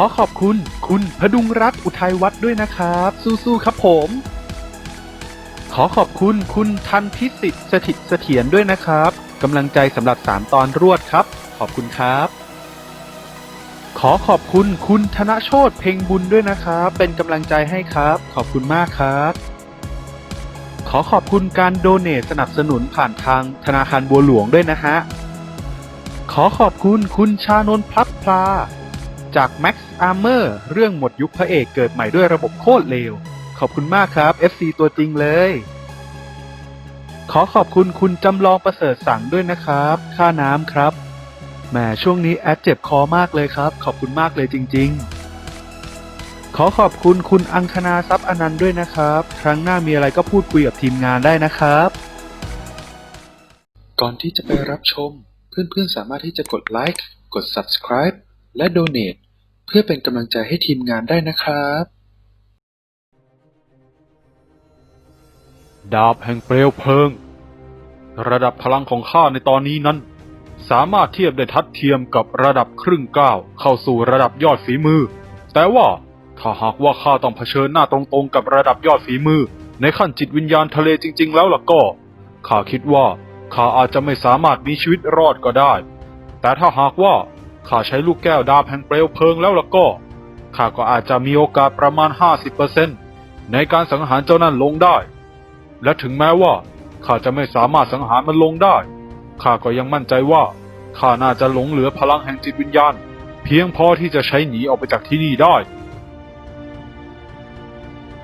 ขอขอบคุณ คุณพดุงรักอุทัยวัฒน์ด้วยนะครับ สู้ๆครับผม ขอขอบคุณคุณทันพิสิทธิ์สถิตเสถียรด้วยนะครับกำลังใจสำหรับ 3 ตอนรวดครับ ขอบคุณครับ ขอขอบคุณคุณธนโชตเพ่งบุญด้วยนะครับ เป็นกำลังใจให้ครับ ขอบคุณมากครับขอขอบคุณการโดเนทสนับสนุนผ่านทางธนาคารบัวหลวงด้วยนะฮะ ขอขอบคุณคุณชานนท์พลับพลา จาก Max Armor เรื่องหมดยุคพระเอกเกิดใหม่ด้วยระบบโคตรเลว ขอบคุณมากครับ FC ตัวจริงเลย ขอขอบคุณคุณจำลองประเสริฐสังด้วยนะครับ ค่าน้ำครับแหมช่วงนี้แอดเจ็บคอมากเลยครับ ขอบคุณมากเลยจริง ๆ ขอขอบคุณคุณอังคณาทรัพย์อนันต์ด้วยนะครับ ครั้งหน้ามีอะไรก็พูดคุยกับทีมงานได้นะครับ ก่อนที่จะไปรับชม เพื่อนๆสามารถที่จะกดไลค์กด subscribe และ donate เพื่อเป็นกำลังใจให้ทีมงานได้นะครับ ดาบแห่งเปลวเพลิง ระดับพลังของข้าในตอนนี้นั้น สามารถเทียบได้ทัดเทียมกับระดับครึ่งก้าวเข้าสู่ระดับยอดฝีมือ แต่ว่าถ้าหากว่าข้าต้องเผชิญหน้าตรงๆกับระดับยอดฝีมือ ในขั้นจิตวิญญาณทะเลจริง ๆ แล้วล่ะก็ข้าคิดว่าข้าอาจจะไม่สามารถมีชีวิตรอดก็ได้ แต่ถ้าหากว่า ข้าใช้ลูกแก้วดาบแห่งเปลวเพลิงแล้วล่ะก็ข้าก็อาจจะมีโอกาสประมาณ 50%ในการสังหารเจ้านั่นลงได้ และถึงแม้ว่าข้าจะไม่สามารถสังหารมันลงได้ข้าก็ยังมั่นใจว่าข้าน่าจะหลงเหลือพลังแห่งจิตวิญญาณ เพียงพอที่จะใช้หนีออกไปจากที่นี่ได้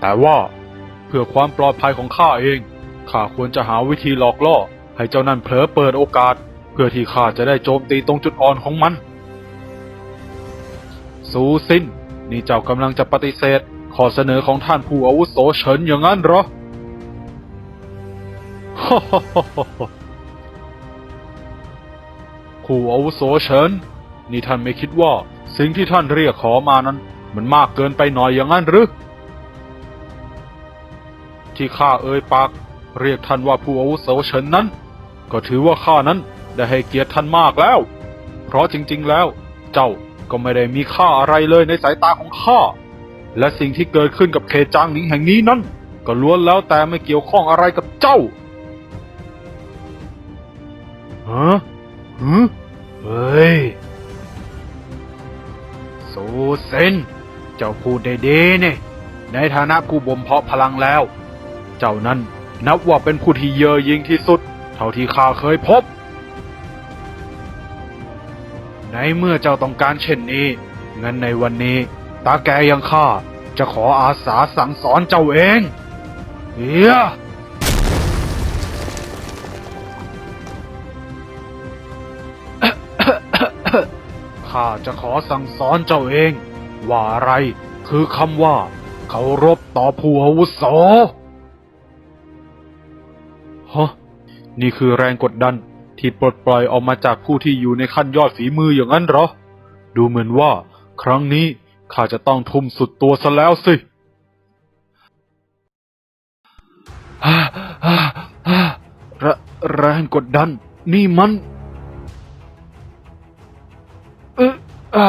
แต่ว่าเพื่อความปลอดภัยของข้าเองข้าควรจะหาวิธีหลอกล่อให้เจ้านั่นเผลอเปิดโอกาส เพื่อที่ข้าจะได้โจมตีตรงจุดอ่อนของมัน สูสิน นี่เจ้ากำลังจะปฏิเสธข้อเสนอของท่านผู้อาวุโสเฉินอย่างนั้นเหรอผู้อาวุโสเฉิน นี่ท่านไม่คิดว่าสิ่งที่ท่านเรียกขอมานั้น มันมากเกินไปหน่อยอย่างนั้นหรือ ที่ข้าเอ่ยปาก เรียกท่านว่าผู้อาวุโสเฉินนั้น ก็ถือว่าข้านั้นได้ให้เกียรติท่านมากแล้ว เพราะจริง ๆ แล้ว เจ้า ก็ไม่ได้มีค่าอะไรเลยในสายตาของข้า และสิ่งที่เกิดขึ้นกับเขจางหนิงแห่งนี้นั้น ก็ล้วนแล้วแต่ไม่เกี่ยวข้องอะไรกับเจ้าฮะฮึเฮ้ยโซเซน เจ้าพูดได้ดีนี่ ในฐานะผู้บ่มเพาะพลังแล้ว เจ้านั้นนับว่าเป็นผู้ที่เย่อหยิ่งที่สุด เท่าที่ข้าเคยพบ ในเมื่อเจ้าต้องการเช่นนี้งั้นในวันนี้ ตาแกยังข้าจะขออาสาสั่งสอนเจ้าเองเฮียข้าจะขอสั่งสอนเจ้าเอง ว่าอะไรคือคำว่าเคารพต่อผู้อาวุโสฮะนี่คือแรงกดดัน ที่ปลดปล่อยออกมาจากผู้ที่อยู่ในขั้นยอดฝีมืออย่างนั้นเหรอ ดูเหมือนว่า ครั้งนี้ข้าจะต้องทุ่มสุดตัวซะแล้วสิฮ่าฮ่าฮ่าแรงกดดัน นี่มันเอออ่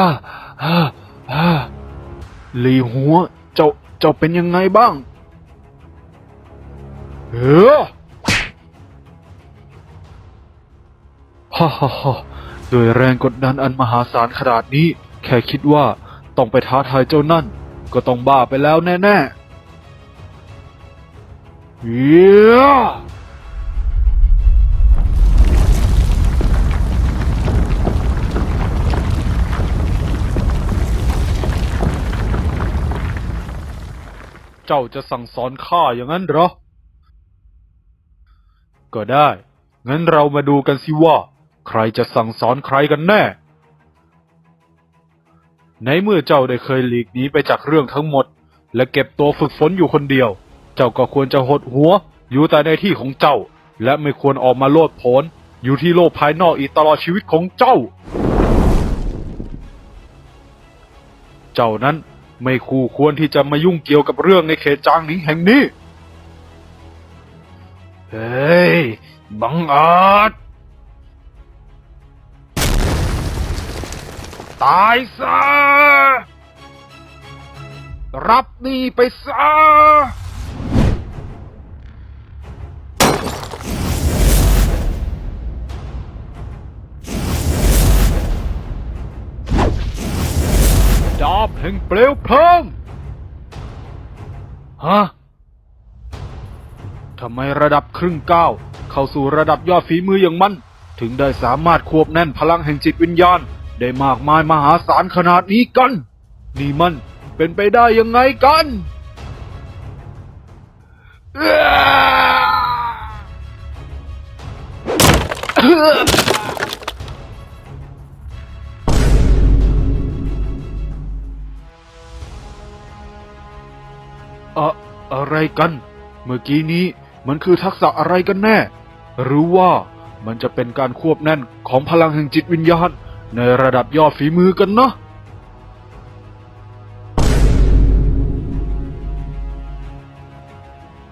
อ่าอ่าหลีหัว เจ้า เจ้าเป็นยังไงบ้าง เออ ฮ่าฮ่าฮ่าด้วยแรงกดดันอันมหาศาลขนาดนี้ แค่คิดว่าต้องไปท้าทายเจ้านั่น ก็ต้องบ้าไปแล้วแน่ๆเฮียเจ้าจะสั่งสอนข้าอย่างนั้นเหรอ ก็ได้ งั้นเรามาดูกันสิว่า ใครจะสั่งสอนใครกันแน่ ในเมื่อเจ้าได้เคยหลีกหนีไปจากเรื่องทั้งหมด และเก็บตัวฝึกฝนอยู่คนเดียว เจ้าก็ควรจะหดหัว อยู่แต่ในที่ของเจ้า และไม่ควรออกมาโลดโผนอยู่ที่โลกภายนอกอีกตลอดชีวิตของเจ้า เจ้านั้นไม่คู่ควรที่จะมายุ่งเกี่ยวกับเรื่องในเขตจางหนิงแห่งนี้ เฮ้ย บังอาจ ตายซะ รับนี่ไปซะ ดาบแห่งเปลวเพลิง ฮะ ทำไมระดับครึ่งก้าว เข้าสู่ระดับยอดฝีมืออย่างมัน ถึงได้สามารถควบแน่นพลังแห่งจิตวิญญาณ ได้มากมายมหาศาลขนาดนี้กัน นี่มันเป็นไปได้ยังไงกันอะอะไรกัน เมื่อกี้นี้มันคือทักษะอะไรกันแน่ หรือว่ามันจะเป็นการควบแน่นของพลังแห่งจิตวิญญาณ ในระดับยอดฝีมือกันเนาะ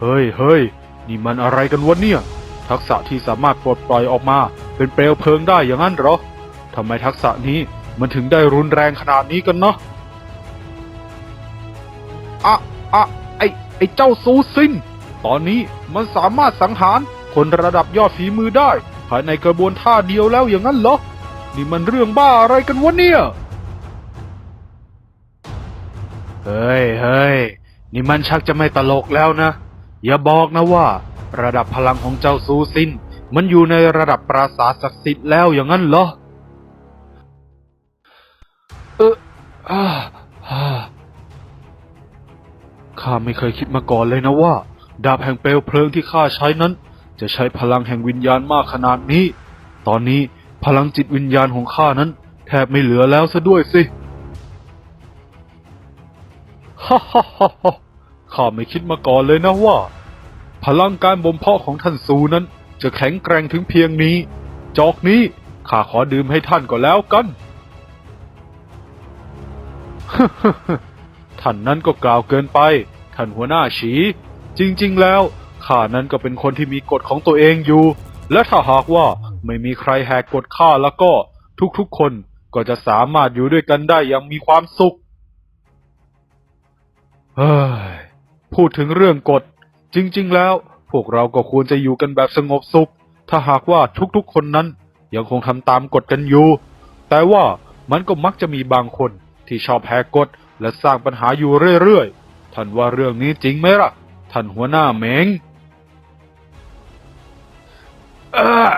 เฮ้ยเฮ้ยนี่มันอะไรกันวะเนี่ย ทักษะที่สามารถปลดปล่อยออกมา เป็นเปลวเพลิงได้อย่างนั้นเหรอทำไมทักษะนี้มันถึงได้รุนแรงขนาดนี้กันเนาะอะอะไอไอเจ้าซูซิน ตอนนี้มันสามารถสังหารคนระดับยอดฝีมือได้ ภายในกระบวนท่าเดียวแล้วอย่างนั้นเหรอ นี่มันเรื่องบ้าอะไรกันวะเนี่ย เฮ้ยเฮ้ยนี่มันชักจะไม่ตลกแล้วนะ อย่าบอกนะว่า ระดับพลังของเจ้าซูซิน มันอยู่ในระดับปราสาทศักดิ์สิทธิ์แล้วอย่างนั้นเหรอ เอออ่าอ่าข้าไม่เคยคิดมาก่อนเลยนะว่า ดาบแห่งเปลวเพลิงที่ข้าใช้นั้น จะใช้พลังแห่งวิญญาณมากขนาดนี้ ตอนนี้ พลังจิตวิญญาณของข้านั้น แทบไม่เหลือแล้วซะด้วยสิฮ่าฮ่าฮ่าฮ่าข้าไม่คิดมาก่อนเลยนะว่า พลังการบ่มเพาะของท่านซูนั้น จะแข็งแกร่งถึงเพียงนี้ จอกนี้ข้าขอดื่มให้ท่านก็แล้วกัน ท่านนั้นก็กล่าวเกินไป ท่านหัวหน้าฉี จริง ๆ แล้วข้านั้นก็เป็นคนที่มีกฎของตัวเองอยู่ และถ้าหากว่า ไม่มีใครแหกกฎข้าแล้วก็ทุกๆคนก็จะสามารถอยู่ด้วยกันได้อย่างมีความสุข เฮ้ย พูดถึงเรื่องกฎ จริง ๆ แล้ว พวกเราก็ควรจะอยู่กันแบบสงบสุข ถ้าหากว่าทุกๆ คนนั้น ยังคงทำตามกฎกันอยู่ แต่ว่ามันก็มักจะมีบางคนที่ชอบแหกกฎและสร้างปัญหาอยู่เรื่อยๆ ท่านว่าเรื่องนี้จริงไหมล่ะ ท่านหัวหน้าเมงเออ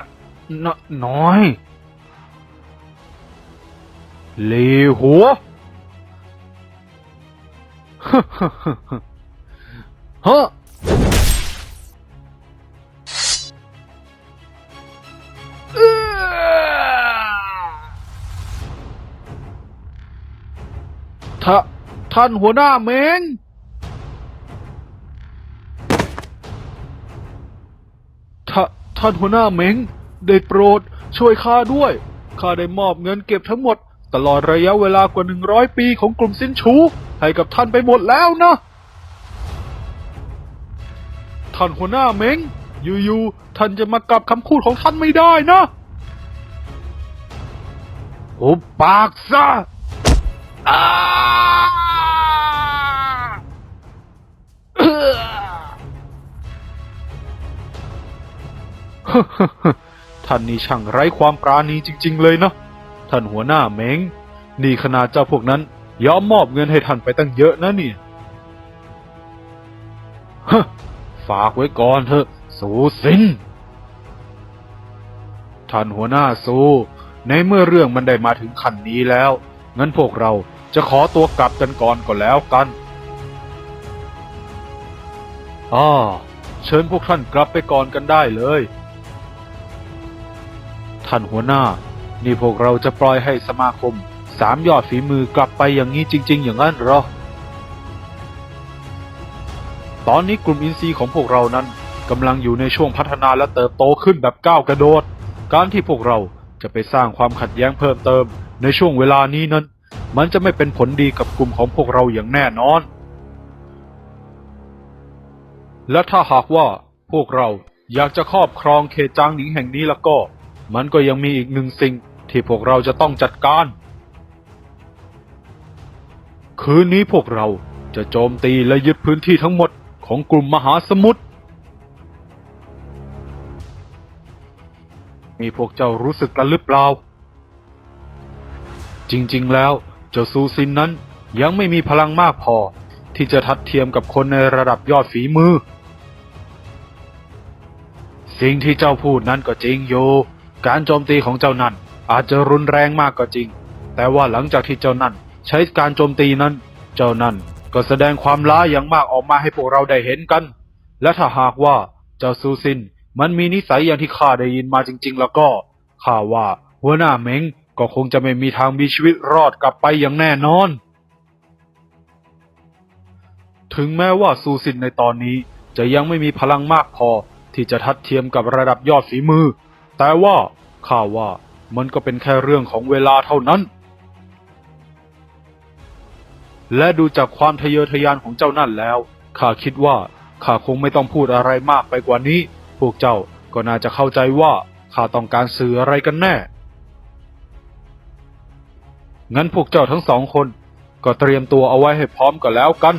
นน้อยเลหัวฮะท่าท่านหัวหน้าเมงท่าท่านหัวหน้าเมง ได้โปรดช่วยข้าด้วย ข้าได้มอบเงินเก็บทั้งหมด ตลอดระยะเวลากว่าหนึ่งร้อยปีของกลุ่มสินชู ให้กับท่านไปหมดแล้วนะ ท่านหัวหน้าเมงอยู่ๆท่านจะมากลับคำพูดของท่านไม่ได้นะอุบปากซะอ้าเอื้อ ท่านนี่ช่างไร้ความปราณีจริง ๆ เลยเนะท่านหัวหน้าเม้งนี่ขนาดเจ้าพวกนั้นยอมมอบเงินให้ท่านไปตั้งเยอะนะเนี่ยฮฝากไว้ก่อนเถอะ สูสินท่านหัวหน้าสูในเมื่อเรื่องมันได้มาถึงขั้นนี้แล้วงั้นพวกเราจะขอตัวกลับกันก่อนก็แล้วกันอ่าเชิญพวกท่านกลับไปก่อนกันได้เลย ท่านหัวหน้า นี่พวกเราจะปล่อยให้สมาคมสามยอดฝีมือกลับไปอย่างนี้จริง ๆ อย่างนั้นหรอ ตอนนี้กลุ่มอินซีย์ของพวกเรานั้นกำลังอยู่ในช่วงพัฒนาและเติบโตขึ้นแบบก้าวกระโดด การที่พวกเราจะไปสร้างความขัดแย้งเพิ่มเติม ในช่วงเวลานี้นั้น มันจะไม่เป็นผลดีกับกลุ่มของพวกเราอย่างแน่นอน และถ้าหากว่าพวกเราอยากจะครอบครองเขตจางหนิงแห่งนี้แล้วก็ มันก็ยังมีอีกหนึ่งสิ่งที่พวกเราจะต้องจัดการ คืนนี้พวกเราจะโจมตีและยึดพื้นที่ทั้งหมดของกลุ่มมหาสมุทร มีพวกเจ้ารู้สึกกันหรือเปล่า จริงๆแล้ว เจ้าซูซินนั้นยังไม่มีพลังมากพอที่จะทัดเทียมกับคนในระดับยอดฝีมือ สิ่งที่เจ้าพูดนั้นก็จริงอยู่ การโจมตีของเจ้านั่นอาจจะรุนแรงมากก็จริง แต่ว่าหลังจากที่เจ้านั่นใช้การโจมตีนั้น เจ้านั่นก็แสดงความล้าอย่างมากออกมาให้พวกเราได้เห็นกัน และถ้าหากว่าเจ้าซูซินมันมีนิสัยอย่างที่ข้าได้ยินมาจริง ๆ แล้วก็ข้าว่าหัวหน้าเม้งก็คงจะไม่มีทางมีชีวิตรอดกลับไปอย่างแน่นอน ถึงแม้ว่าซูซินในตอนนี้จะยังไม่มีพลังมากพอที่จะทัดเทียมกับระดับยอดฝีมือ แต่ว่าข้าว่ามันก็เป็นแค่เรื่องของเวลาเท่านั้น และดูจากความทะเยอทะยานของเจ้านั่นแล้วข้าคิดว่าข้าคงไม่ต้องพูดอะไรมากไปกว่านี้ พวกเจ้าก็น่าจะเข้าใจว่าข้าต้องการสื่ออะไรกันแน่ งั้นพวกเจ้าทั้งสองคน ก็เตรียมตัวเอาไว้ให้พร้อมก็แล้วกัน